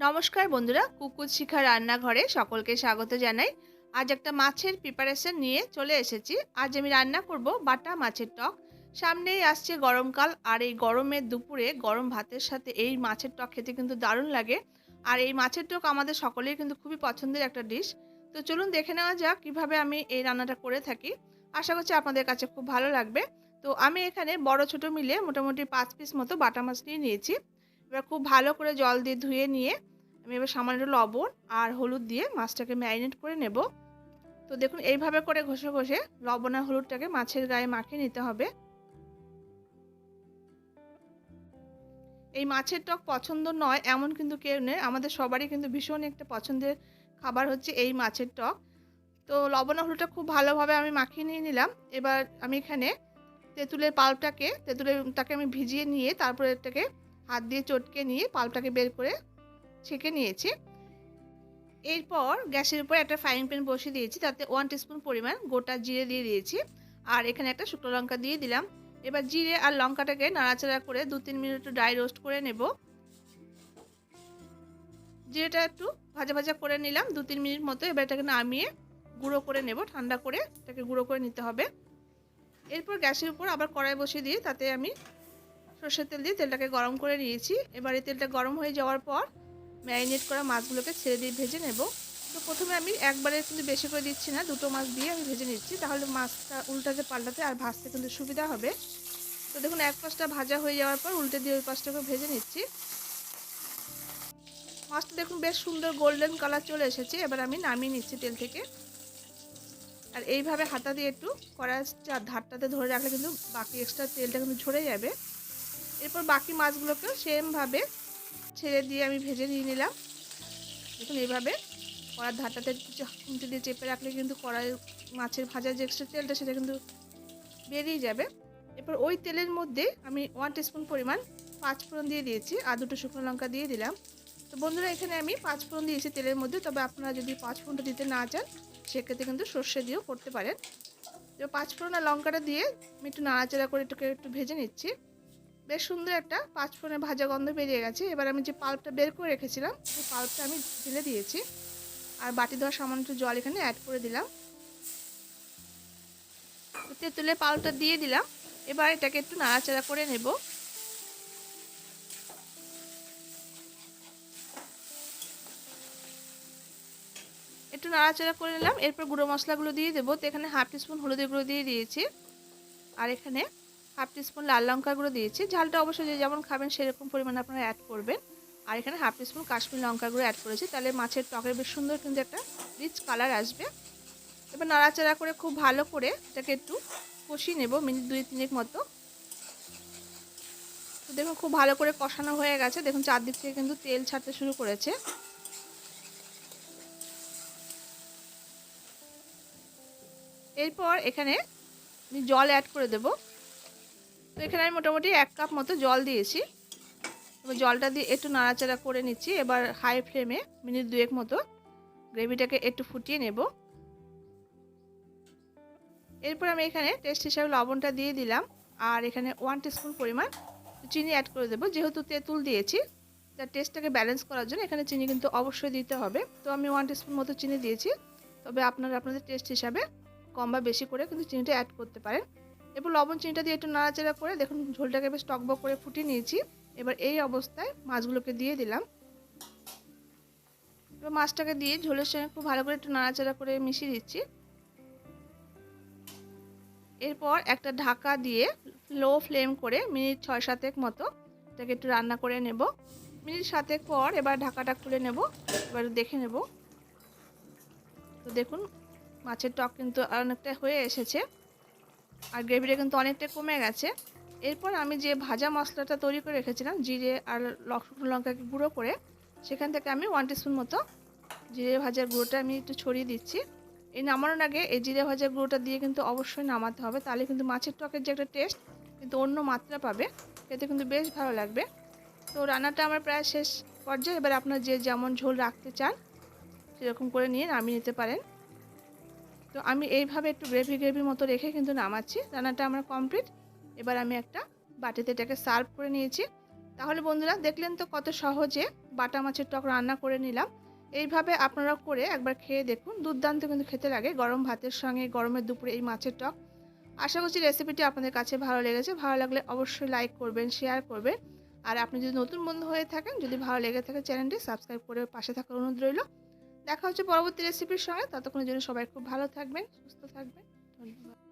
নমস্কার বন্ধুরা, কুকুর শিখা রান্নাঘরে সকলকে স্বাগত জানাই। আজ একটা মাছের প্রিপারেশন নিয়ে চলে এসেছি। আজ আমি রান্না করব বাটা মাছের টক। সামনেই আসছে গরমকাল আর এই গরমের দুপুরে গরম ভাতের সাথে এই মাছের টক খেতে কিন্তু দারুণ লাগে। আর এই মাছের টক আমাদের সকলেই কিন্তু খুবই পছন্দের একটা ডিশ তো চলুন দেখে নেওয়া যাক কীভাবে আমি এই রান্নাটা করে থাকি। আশা করছি আপনাদের কাছে খুব ভালো লাগবে। তো আমি এখানে বড় ছোট মিলে মোটামুটি পাঁচ পিস মতো বাটা মাছ নিয়ে নিয়েছি। এবার খুব ভালো করে জল দিয়ে ধুয়ে নিয়ে আমি এবার সামান্য লবণ আর হলুদ দিয়ে মাছটাকে ম্যারিনেট করে নেব। তো দেখুন, এইভাবে করে ঘষে ঘষে লবণ আর হলুদটাকে মাছের গায়ে মাখিয়ে নিতে হবে। এই মাছের টক পছন্দ নয়, এমন কিন্তু কেউ নেই। আমাদের সবারই কিন্তু ভীষণ একটা পছন্দের খাবার হচ্ছে এই মাছের টক। তো লবণ হলুদটা খুব ভালোভাবে আমি মাখিয়ে নিয়ে নিলাম। এবার আমি এখানে তেঁতুলের পাল্পটাকে তেঁতুলেরটাকে আমি ভিজিয়ে নিয়ে তারপরে এটাকে হাত দিয়ে চটকে নিয়ে পাল্পটাকে বের করে ছেঁকে নিয়েছি। এরপর গ্যাসের উপর একটা ফ্রাইং প্যান বসিয়ে দিয়েছি, তাতে ওয়ান টিস্পুন পরিমাণ গোটা জিরে দিয়ে দিয়েছি। আর এখানে একটা শুকনো লঙ্কা দিয়ে দিলাম। এবার জিরে আর লঙ্কাটাকে নাড়াচাড়া করে দু তিন মিনিট একটু ড্রাই রোস্ট করে নেব। জিরেটা একটু ভাজা ভাজা করে নিলাম, দু তিন মিনিট মতো এবার এটাকে নামিয়ে গুঁড়ো করে নেব, ঠান্ডা করে এটাকে গুঁড়ো করে নিতে হবে। এরপর গ্যাসের উপর আবার কড়াই বসিয়ে দিয়ে তাতে আমি সর্ষের তেল দিয়ে তেলটাকে গরম করে নিয়েছি। এবার এই তেলটা গরম হয়ে যাওয়ার পর ম্যারিনেট করা মাছগুলোকে ছেড়ে দিয়ে ভেজে নেব। তো প্রথমে আমি একবারে কিন্তু বেশি করে দিচ্ছি না, দুটো মাছ দিয়ে আমি ভেজে নিচ্ছি। তাহলে মাছটা উল্টাতে পাল্টাতে আর ভাজতে কিন্তু সুবিধা হবে। তো দেখুন, এক পাশটা ভাজা হয়ে যাওয়ার পর উল্টে দিয়ে ওই পাশটাকে ভেজে নিচ্ছি। মাছটা দেখুন, বেশ সুন্দর গোল্ডেন কালার চলে এসেছে। এবার আমি নামিয়ে নিচ্ছি তেল থেকে। আর এইভাবে হাতা দিয়ে একটু কড়ার ধারটাতে ধরে রাখলে কিন্তু বাকি এক্সট্রা তেলটা কিন্তু ঝরে যাবে। এরপর বাকি মাছগুলোকেও সেমভাবে ছেড়ে দিয়ে আমি ভেজে নিয়ে নিলাম। দেখুন এইভাবে কড়ার ধারটাতে খুঁটি দিয়ে চেপে রাখলে কিন্তু কড়াই মাছের ভাজার যে এক্সট্রা তেলটা সেটা কিন্তু বেরিয়ে যাবে। এরপর ওই তেলের মধ্যে আমি ওয়ান টিস্পুন পরিমাণ পাঁচ ফোড়ন দিয়ে দিয়েছি আর দুটো শুকনো লঙ্কা দিয়ে দিলাম। তো বন্ধুরা, এখানে আমি পাঁচ ফোড়ন দিয়েছি তেলের মধ্যে। তবে আপনারা যদি পাঁচ ফোড়নটা দিতে না চান, সেক্ষেত্রে কিন্তু সর্ষে দিয়েও করতে পারেন। তো পাঁচ ফোড়ন আর লঙ্কাটা দিয়ে আমি একটু নাড়াচাড়া করে এটাকে একটু ভেজে নিচ্ছি। বেশ সুন্দর একটা পাঁচ ফোড়নের ভাজা গন্ধ বেরিয়ে গেছে। এবার আমি যে পাল্পটা বের করে রেখেছিলাম, সেই পাল্পটা আমি ঢেলে দিয়েছি। আর বাটি দেওয়ার সামান্য জল এখানে অ্যাড করে দিলাম। তেঁতুলের পাল্পটা দিয়ে দিলাম। এবার এটাকে একটু নাড়াচাড়া করে নেব। একটু নাড়াচাড়া করে নিলাম। এরপর গুঁড়ো মশলাগুলো দিয়ে দেবো। তো এখানে হাফ টিস্পুন হলুদের গুঁড়ো দিয়ে দিয়েছি। আর এখানে হাফ টিস্পুন লাল লঙ্কা গুঁড়ো দিয়েছি। ঝালটা অবশ্যই যে যেমন খাবেন সেরকম পরিমাণে আপনারা অ্যাড করবেন। আর এখানে হাফ টিস্পুন কাশ্মীর লঙ্কা গুঁড়ো অ্যাড করেছি। তাহলে মাছের টকের বেশ সুন্দর কিন্তু একটা রিচ কালার আসবে। এবার নাড়াচাড়া করে খুব ভালো করে এটাকে একটু কষিয়ে নেব মিনিট দুই তিনেক মতো। তো দেখুন খুব ভালো করে কষানো হয়ে গেছে। দেখুন চারদিক থেকে কিন্তু তেল ছাড়তে শুরু করেছে। এরপর এখানে জল অ্যাড করে দেব। তো এখানে আমি মোটামুটি এক কাপ মতো জল দিয়েছি। এবার জলটা দিয়ে একটু নাড়াচাড়া করে নিচ্ছি। এবার হাই ফ্লেমে মিনিট দুয়েক মতো গ্রেভিটাকে একটু ফুটিয়ে নেব। এরপর আমি এখানে টেস্ট হিসাবে লবণটা দিয়ে দিলাম। আর এখানে ওয়ান টিস্পুন পরিমাণ চিনি অ্যাড করে দেবো। যেহেতু তেঁতুল দিয়েছি, তার টেস্টটাকে ব্যালেন্স করার জন্য এখানে চিনি কিন্তু অবশ্যই দিতে হবে। তো আমি ওয়ান টিস্পুন মতো চিনি দিয়েছি। তবে আপনারা আপনাদের টেস্ট হিসাবে কম বা বেশি করে কিন্তু চিনিটা অ্যাড করতে পারেন। এরপর লবণ চিনিটা দিয়ে একটু নাড়াচাড়া করে দেখুন ঝোলটাকে বেশ টকবক করে ফুটিয়ে নিয়েছি। এবার এই অবস্থায় মাছগুলোকে দিয়ে দিলাম। এবার মাছটাকে দিয়ে ঝোলের সঙ্গে খুব ভালো করে একটু নাড়াচাড়া করে মিশিয়ে দিচ্ছি। এরপর একটা ঢাকা দিয়ে লো ফ্লেম করে মিনিট ছয় সাতেক মতো এটাকে একটু রান্না করে নেব। মিনিট সাতেক পর এবার ঢাকাটা খুলে নেব, এবার দেখে নেব। তো দেখুন, মাছের টক কিন্তু অনেকটা হয়ে এসেছে। আর গ্রেভিটা কিন্তু অনেকটা কমে গেছে। এরপর আমি যে ভাজা মশলাটা তৈরি করে রেখেছিলাম, জিরে আর শুকনো লঙ্কাকে গুঁড়ো করে, সেখান থেকে আমি ওয়ান টিস্পুন মতো জিরে ভাজার গুঁড়োটা আমি একটু ছড়িয়ে দিচ্ছি। এই নামানোর আগে এই জিরে ভাজার গুঁড়োটা দিয়ে কিন্তু অবশ্যই নামাতে হবে, তাহলে কিন্তু মাছের টকের যে একটা টেস্ট কিন্তু অন্য মাত্রা পাবে, খেতে কিন্তু বেশ ভালো লাগবে। তো রান্নাটা আমার প্রায় শেষ পর্যায়ে, এবার আপনার যে যেমন ঝোল রাখতে চান, সেরকম করে নিয়ে নামিয়ে নিতে পারেন। তো আমি এইভাবে একটু গ্রেভি গ্রেভির মতো রেখে কিন্তু নামাচ্ছি। রান্নাটা আমার কমপ্লিট এবার আমি একটা বাটিতে এটাকে সার্ভ করে নিয়েছি। তাহলে বন্ধুরা, দেখলেন তো কত সহজে বাটা মাছের টক রান্না করে নিলাম। এইভাবে আপনারা করে একবার খেয়ে দেখুন। দুর্দান্ত কিন্তু খেতে লাগে গরম ভাতের সঙ্গে, গরমের দুপুরে এই মাছের টক। আশা করছি রেসিপিটি আপনাদের কাছে ভালো লেগেছে। ভালো লাগলে অবশ্যই লাইক করবেন শেয়ার করবেন। আর আপনি যদি নতুন বন্ধু হয়ে থাকেন, যদি ভালো লেগে থাকে চ্যানেলটি সাবস্ক্রাইব করে পাশে থাকার অনুরোধ রইল। দেখা হচ্ছে পরবর্তী রেসিপির সঙ্গে। ততক্ষণের জন্য সবাই খুব ভালো থাকবেন সুস্থ থাকবেন। ধন্যবাদ।